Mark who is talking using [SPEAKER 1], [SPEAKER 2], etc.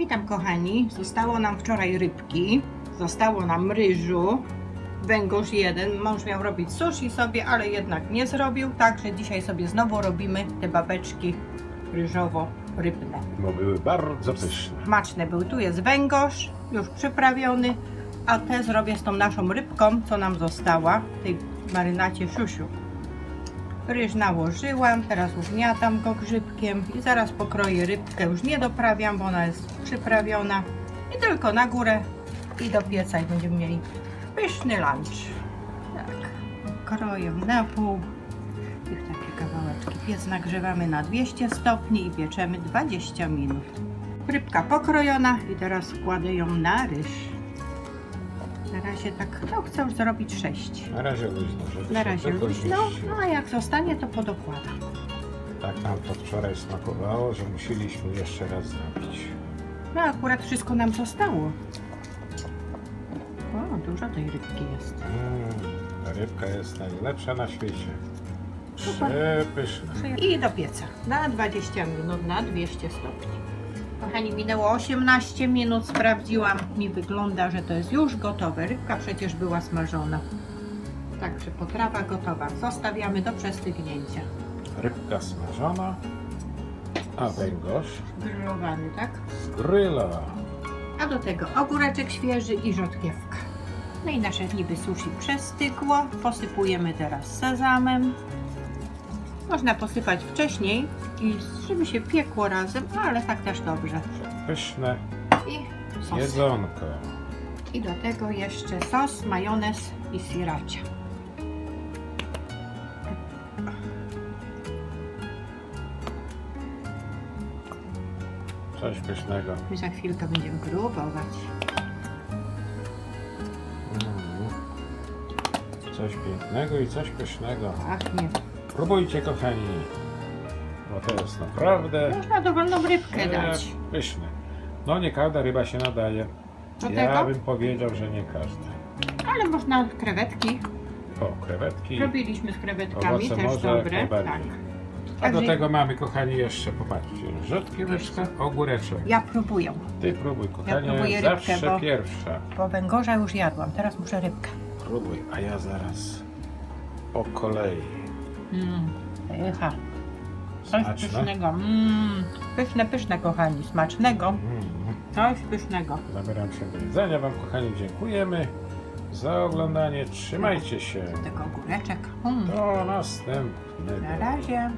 [SPEAKER 1] Witam kochani. Zostało nam wczoraj rybki, zostało nam ryżu, węgorz jeden. Mąż miał robić sushi sobie, ale jednak nie zrobił, także dzisiaj sobie znowu robimy te babeczki ryżowo-rybne.
[SPEAKER 2] bo były bardzo pyszne.
[SPEAKER 1] Smaczne był. Tu jest węgorz, już przyprawiony, a te zrobię z tą naszą rybką, co nam została, w tej marynacie siusiu. Ryż nałożyłam, teraz ugniatam go grzybkiem i zaraz pokroję rybkę. Już nie doprawiam, bo ona jest przyprawiona. I tylko na górę i do pieca i będziemy mieli pyszny lunch. Tak, kroję na pół i w takie kawałeczki. Piec nagrzewamy na 200 stopni i pieczemy 20 minut. Rybka pokrojona i teraz kładę ją na ryż. Na razie tak, no chcę już zrobić 6.
[SPEAKER 2] Na razie luźno, żeby
[SPEAKER 1] Na
[SPEAKER 2] się
[SPEAKER 1] razie luźno, no a jak zostanie to podokładam.
[SPEAKER 2] Tak nam to wczoraj smakowało, że musieliśmy jeszcze raz zrobić.
[SPEAKER 1] No akurat wszystko nam zostało. O, dużo tej rybki jest.
[SPEAKER 2] Mm, ta rybka jest najlepsza na świecie.
[SPEAKER 1] Super.
[SPEAKER 2] Przepyszna.
[SPEAKER 1] I do pieca na 20 minut, na 200 stopni. Kochani, minęło 18 minut, sprawdziłam. Mi wygląda, że to jest już gotowe. Rybka przecież była smażona. Także potrawa gotowa. Zostawiamy do przestygnięcia.
[SPEAKER 2] Rybka smażona, a węgorz
[SPEAKER 1] Grillowany, tak?
[SPEAKER 2] z gryla.
[SPEAKER 1] A do tego ogóreczek świeży i rzodkiewka. No i nasze niby sushi przestygło. Posypujemy teraz sezamem. Można posypać wcześniej, i żeby się piekło razem, ale tak też dobrze.
[SPEAKER 2] Pyszne
[SPEAKER 1] I sos.
[SPEAKER 2] jedzonko.
[SPEAKER 1] I do tego jeszcze sos, majonez i sriracha.
[SPEAKER 2] Coś pysznego.
[SPEAKER 1] My za chwilkę będziemy próbować.
[SPEAKER 2] Mm. Coś pięknego i coś pysznego.
[SPEAKER 1] Pachnie.
[SPEAKER 2] Próbujcie kochani, bo to jest naprawdę
[SPEAKER 1] Można dowolną rybkę
[SPEAKER 2] e,
[SPEAKER 1] dać.
[SPEAKER 2] pyszne. No nie każda ryba się nadaje.
[SPEAKER 1] Do
[SPEAKER 2] Ja
[SPEAKER 1] tego?
[SPEAKER 2] bym powiedział, że nie każda.
[SPEAKER 1] Ale można krewetki.
[SPEAKER 2] O, krewetki.
[SPEAKER 1] Robiliśmy z krewetkami,
[SPEAKER 2] Owoce
[SPEAKER 1] też
[SPEAKER 2] morza jak
[SPEAKER 1] dobre.
[SPEAKER 2] najbardziej.
[SPEAKER 1] Tak.
[SPEAKER 2] A do
[SPEAKER 1] Także-
[SPEAKER 2] tego mamy, kochani, jeszcze, popatrzcie, rzodkieweczka, ogóreczek.
[SPEAKER 1] Ja próbuję.
[SPEAKER 2] Ty próbuj, kochanie,
[SPEAKER 1] próbuję rybkę,
[SPEAKER 2] zawsze
[SPEAKER 1] bo-
[SPEAKER 2] pierwsza.
[SPEAKER 1] Bo węgorza już jadłam, teraz muszę rybkę.
[SPEAKER 2] Próbuj, a ja zaraz po kolei.
[SPEAKER 1] Pycha. Coś
[SPEAKER 2] Smaczne?
[SPEAKER 1] pysznego. Mmm, pyszne, pyszne kochani, smacznego.
[SPEAKER 2] Mm.
[SPEAKER 1] Coś pysznego.
[SPEAKER 2] Zabieram się do jedzenia. Wam, kochani, dziękujemy za oglądanie. Trzymajcie się.
[SPEAKER 1] Tego ogóreczek. Mm.
[SPEAKER 2] Do następnego.
[SPEAKER 1] Na razie.